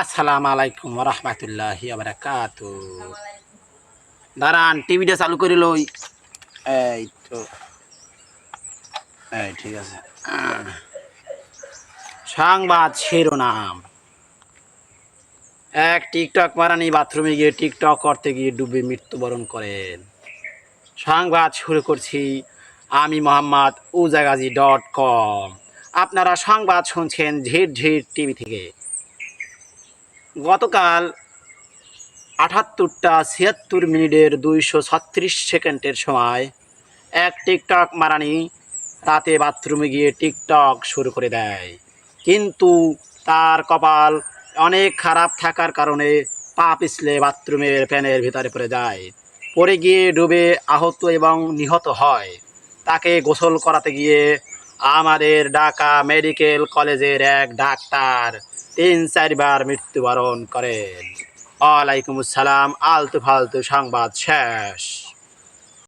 আসসালামু আলাইকুম রহমতুল্লাহ দাঁড়ান, টিভিটা চালু এই তো। এই, ঠিক আছে। শিরোনাম। এক টিকটক মারানি বাথরুমে গিয়ে টিকটক করতে গিয়ে ডুবে মৃত্যুবরণ করেন। সংবাদ শুরু করছি আমি মোহাম্মদ উজাগাজি ডট কম। আপনারা সংবাদ শুনছেন ঝির ঝির টিভি থেকে। গতকাল আটাত্তরটা ছিয়াত্তর মিনিটের দুইশো ছত্রিশ সেকেন্ডের সময় এক টিকটক মারানি রাতে বাথরুমে গিয়ে টিকটক শুরু করে দেয়। কিন্তু তার কপাল অনেক খারাপ থাকার কারণে পা পিছলে বাথরুমের প্যানের ভিতরে পড়ে যায়। পড়ে গিয়ে ডুবে আহত এবং নিহত হয়। তাকে গোসল করাতে গিয়ে আমাদের ঢাকা মেডিকেল কলেজের এক ডাক্তার তিন চারবার মৃত্যুবরণ করেন। ওয়ালাইকুম আসসালাম, আলতু ফালতু সংবাদ শেষ।